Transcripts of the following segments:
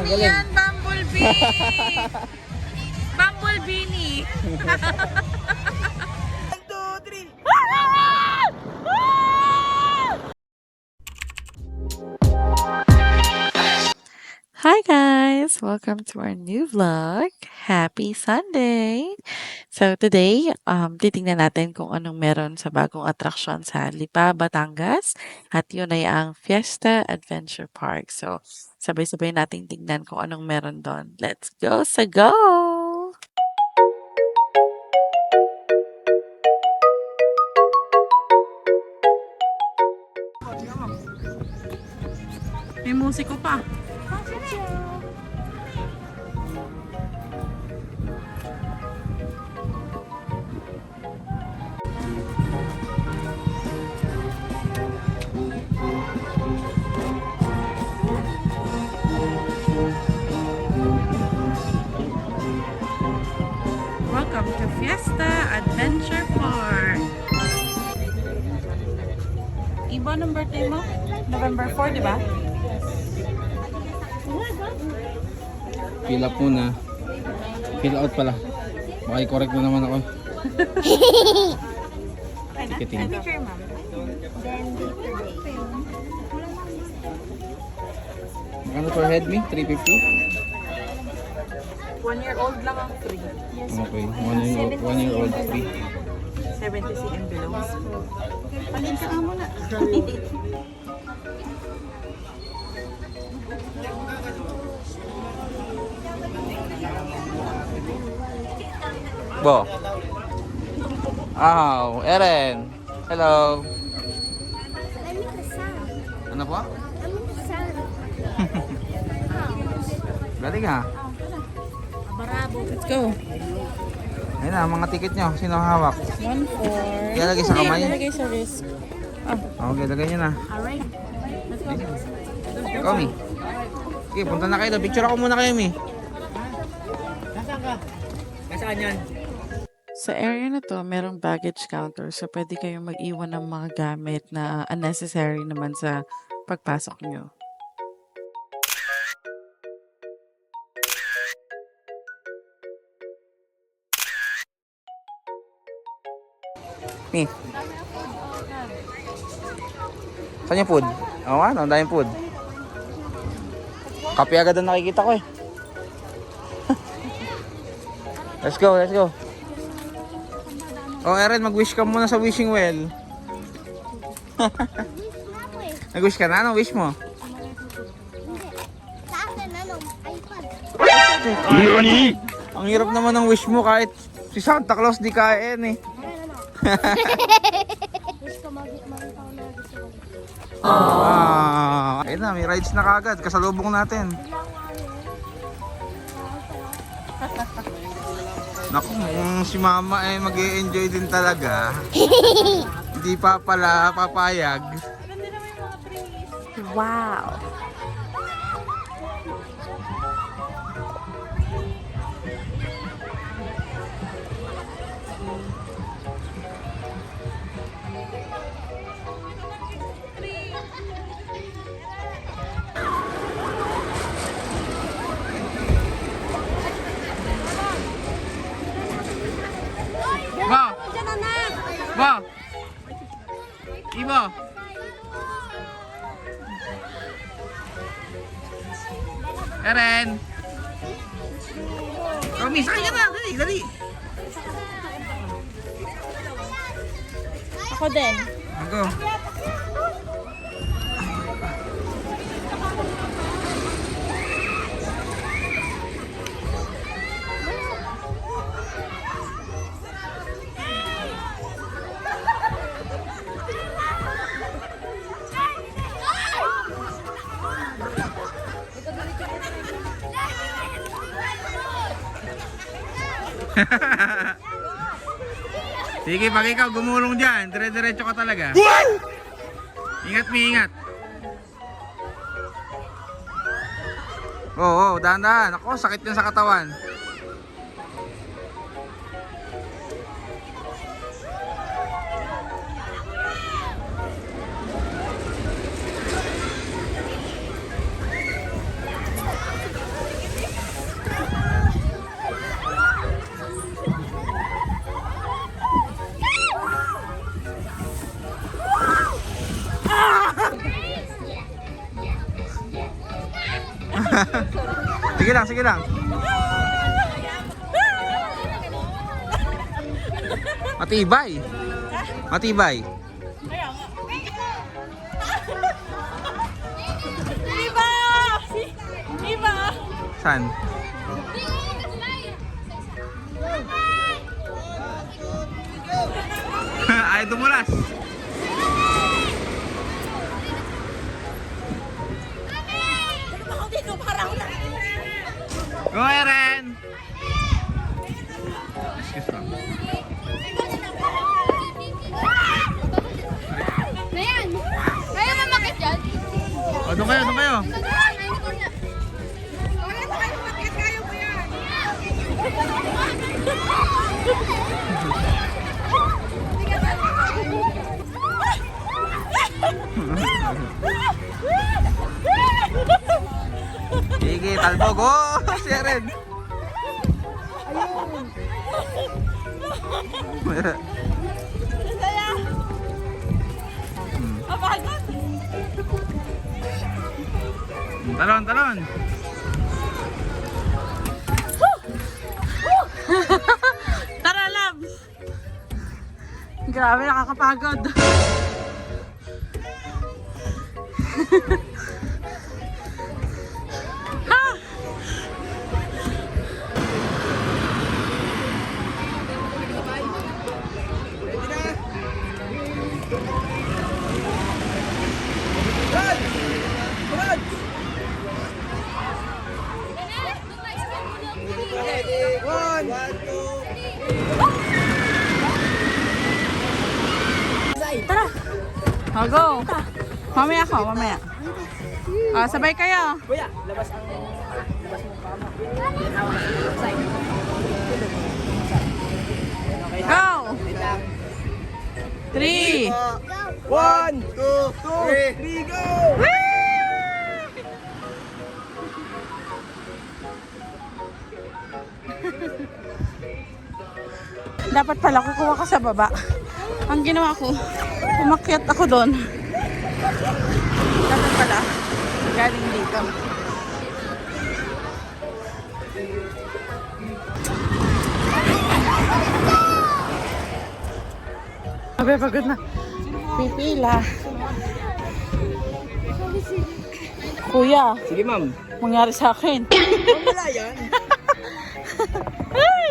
Ano yan, Bumblebee? Bumblebee guys! Welcome to our new vlog. Happy Sunday! So today, um, titingnan natin kung anong meron sa bagong atraksyon sa Lipa, Batangas. At yun ay ang Fiesta Adventure Park. So sabay-sabay nating tingnan kung anong meron doon. Let's go sa go! May musiko pa. To Fiesta Adventure Park. Iba ng birthday mo? November 4, di ba? Fill up muna. Fill out pala. Baka i-correct mo naman ako. Ticketing. Picture, ma'am. Magkano per head me? 350? One year old lang ang free. Okay. One year old, one year old free. 70 cm below. Alin ka mo na. Bo. Aw, Eren. Hello. Ano po? Galing ha. Let's go. Ayun na, mga ticket nyo. Sino hawak? One four. Ilalagay sa kamay? Ilalagay sa wrist. Okay, lagay nyo na. Alright. Let's go. Ikaw, Mi. Okay, punta na kayo. Picture ako muna kayo, Mi. Sa area na to, merong baggage counter. So, pwede kayong mag-iwan ng mga gamit na unnecessary naman sa pagpasok nyo. Mi. Saan yung food? Oo nga, no, ang daming food. Kape agad ang nakikita ko eh. let's go, let's go. Oh, Eren, mag-wish ka muna sa wishing well. Nag-wish ka na? Anong wish mo? Ano, iPad. Ang hirap naman ng wish mo kahit si Santa Claus di kain eh. Ko. Ah, ayun na, may rides na kagad. Kasalubong natin. Naku, kung si mama ay mag enjoy din talaga. Hindi pa pala papayag. Wow! Ba! Iba! Eren! Romy, sakay ka na! Dali, dali! Ako din. Ako. Sige, pag ikaw gumulong dyan, dire-diretso ka talaga. Ingat, mi, ingat. Oo, oh, dahan-dahan. Ako, sakit yan sa katawan. Sige lang, sige lang. Matibay. Matibay. Iba! Iba! San? Ay, dumulas. Go, Eren! Excuse me. Ayan! Kaya mamakit dyan? O, doon kayo, doon kayo. Sige, talbog. Oh, si Eren. Hmm. Talon, talon. Tara, Labs! Grabe, nakakapagod. Mamaya ako, mamaya. O, sabay kayo. Go! Three! One, two, two, three, go! Dapat pala kukuha ka sa baba. Ang ginawa ko, umakyat ako doon. Dapat pala, galing dito. Abe, pagod na. Pipila. Kuya, Sige, ma'am. mangyari sa akin. Wala yan. Ay!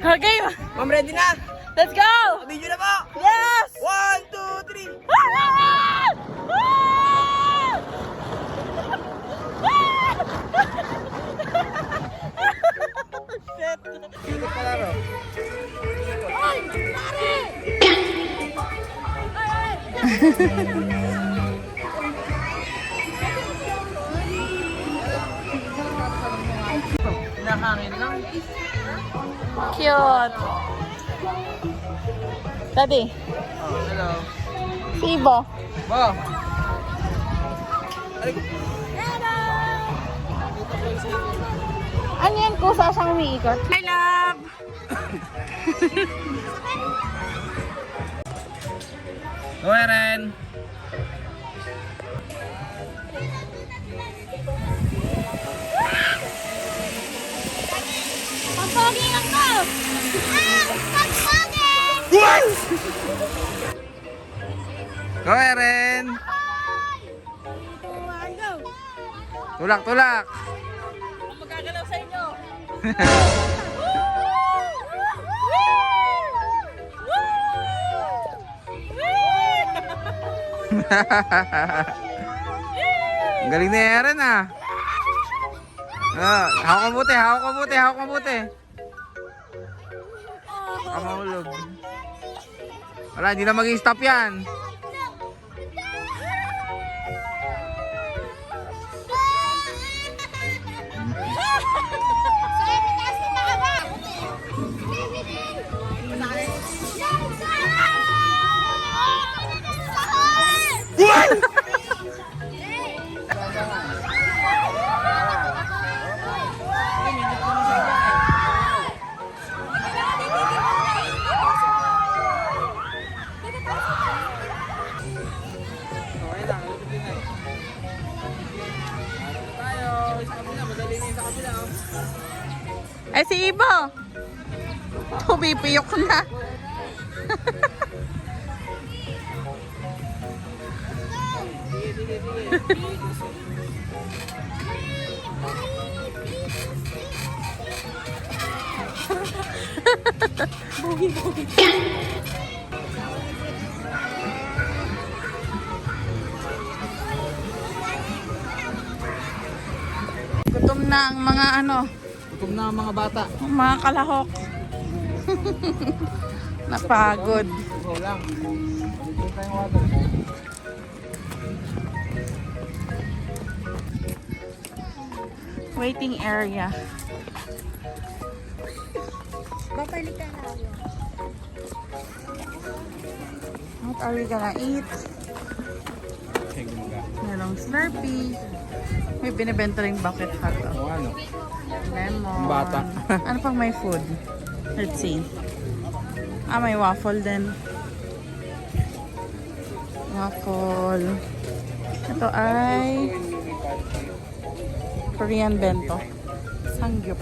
Okay, Ma'am, ready na? Let's go! Video na po! Yes! One, two, three! Shit. Sino palaro? Pinakangin lang. Cute. Daddy, Oh, hello. si Ibo. Bo! Ano yan kusa siyang umiikot? Hi, love! Go, Eren! Ako! Ah! Pagpogi! Go, Eren! Tulak, tulak! Magagalaw sa inyo. Ang galing ni Eren ah. Ah, hawak ka buti, hawak ka buti, hawak ka buti. Wala, hindi na mag-stop yan. Na ang mga bata. mga kalahok. Napagod. Waiting area. Ka na ako. What are we gonna eat? Merong Slurpee. May binibenta rin bucket hot dog. O ano? Lemon. Bata. ano pang may food? Let's see. Ah, may waffle din. Waffle. Ito ay Korean bento. Sangyup.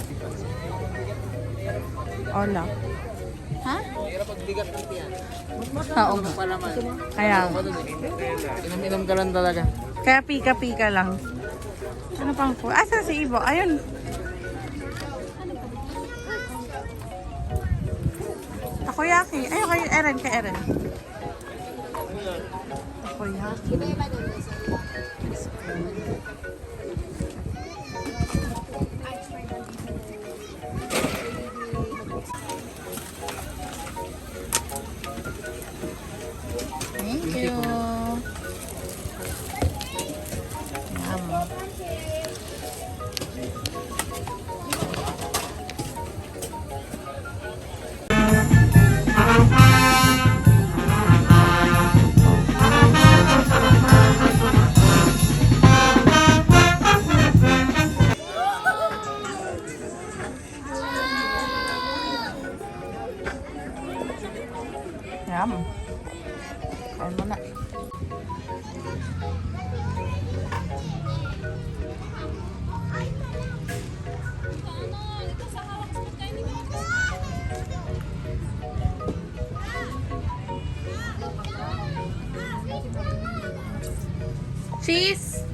Ola. Ha? Pagbigat ng tiyan. Oo. Kaya, Inam-inam ka lang talaga. kaya pika-pika lang. Ano pang food? Asa si Ibo? Ayun. Takoyaki. Ayun kay Eren, kay Eren. Takoyaki. Thank Cheese!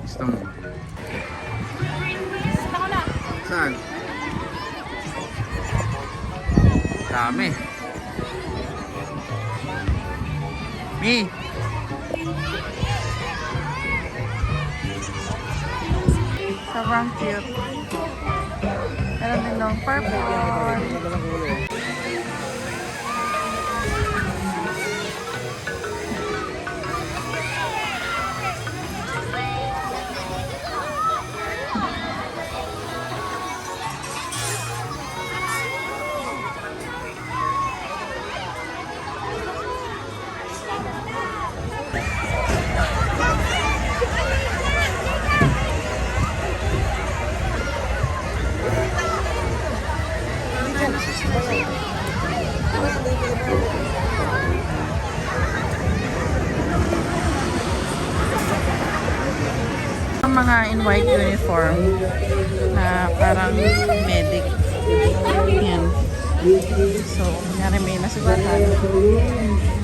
Gusto mo? Saan? Dami. Mi! Sobrang cute. Meron din ng purple.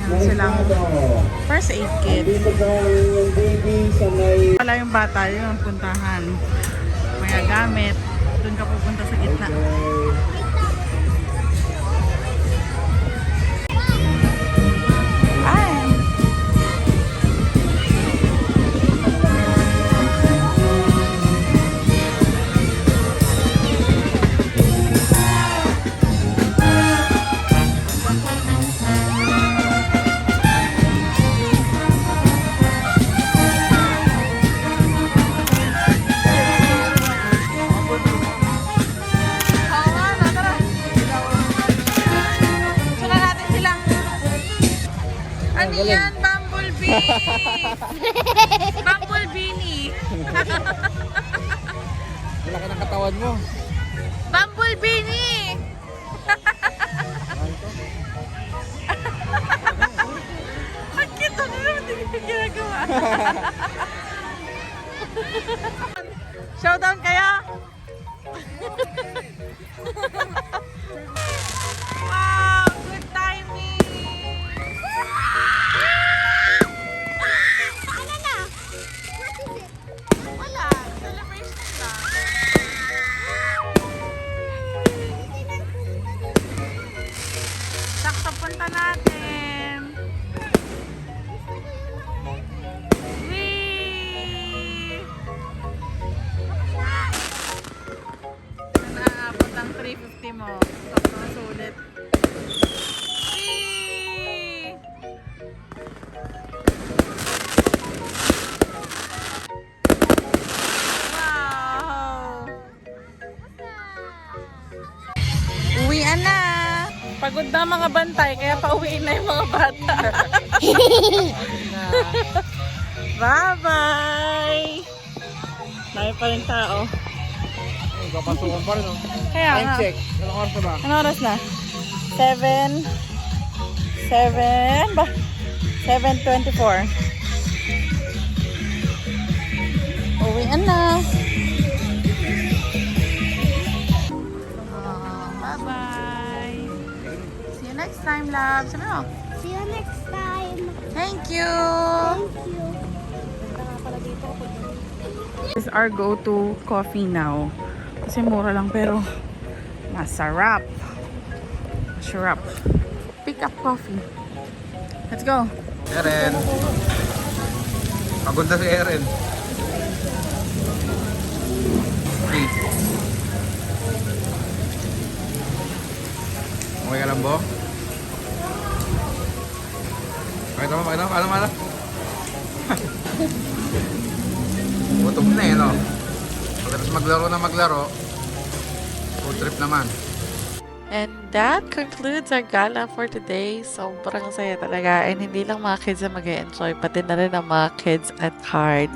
Meron silang first aid kit. Wala yung bata yun ang puntahan. May gamit. Doon ka pupunta sa gitna. Pagod na mga bantay, kaya pauwiin na yung mga bata. Bye-bye! Dami pa rin tao. Papasukan pa rin. oh. Kaya Time nga. check. Anong oras na ba? Ano oras na? 7 7 ba? 7.24 Uwian na next time, love. Sabi mo. See you next time. Thank you! Thank you. This is our go-to coffee now. Kasi mura lang pero masarap. Masarap. Pick up coffee. Let's go. Eren. Pagod na si Eren. Okay. Okay ka lang, Bo? Pakita mo, pakita mo, paano mala? Gutom na eh, no? Pagkatapos maglaro na maglaro, food trip naman. And that concludes our gala for today. Sobrang saya talaga. And hindi lang mga kids ang mag enjoy pati na rin ang mga kids at heart.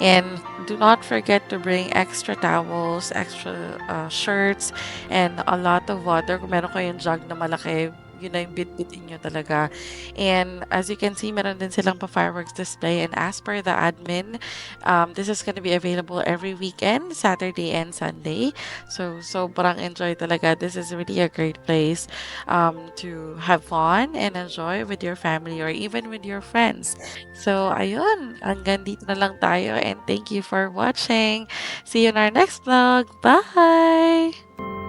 And do not forget to bring extra towels, extra uh, shirts, and a lot of water. Kung meron kayong jug na malaki, yun na yung bitbitin nyo talaga. And as you can see, meron din silang pa fireworks display. And as per the admin, um, this is gonna be available every weekend, Saturday and Sunday. So, sobrang enjoy talaga. This is really a great place um, to have fun and enjoy with your family or even with your friends. So, ayun. Hanggang dito na lang tayo and thank you for watching. See you in our next vlog. Bye!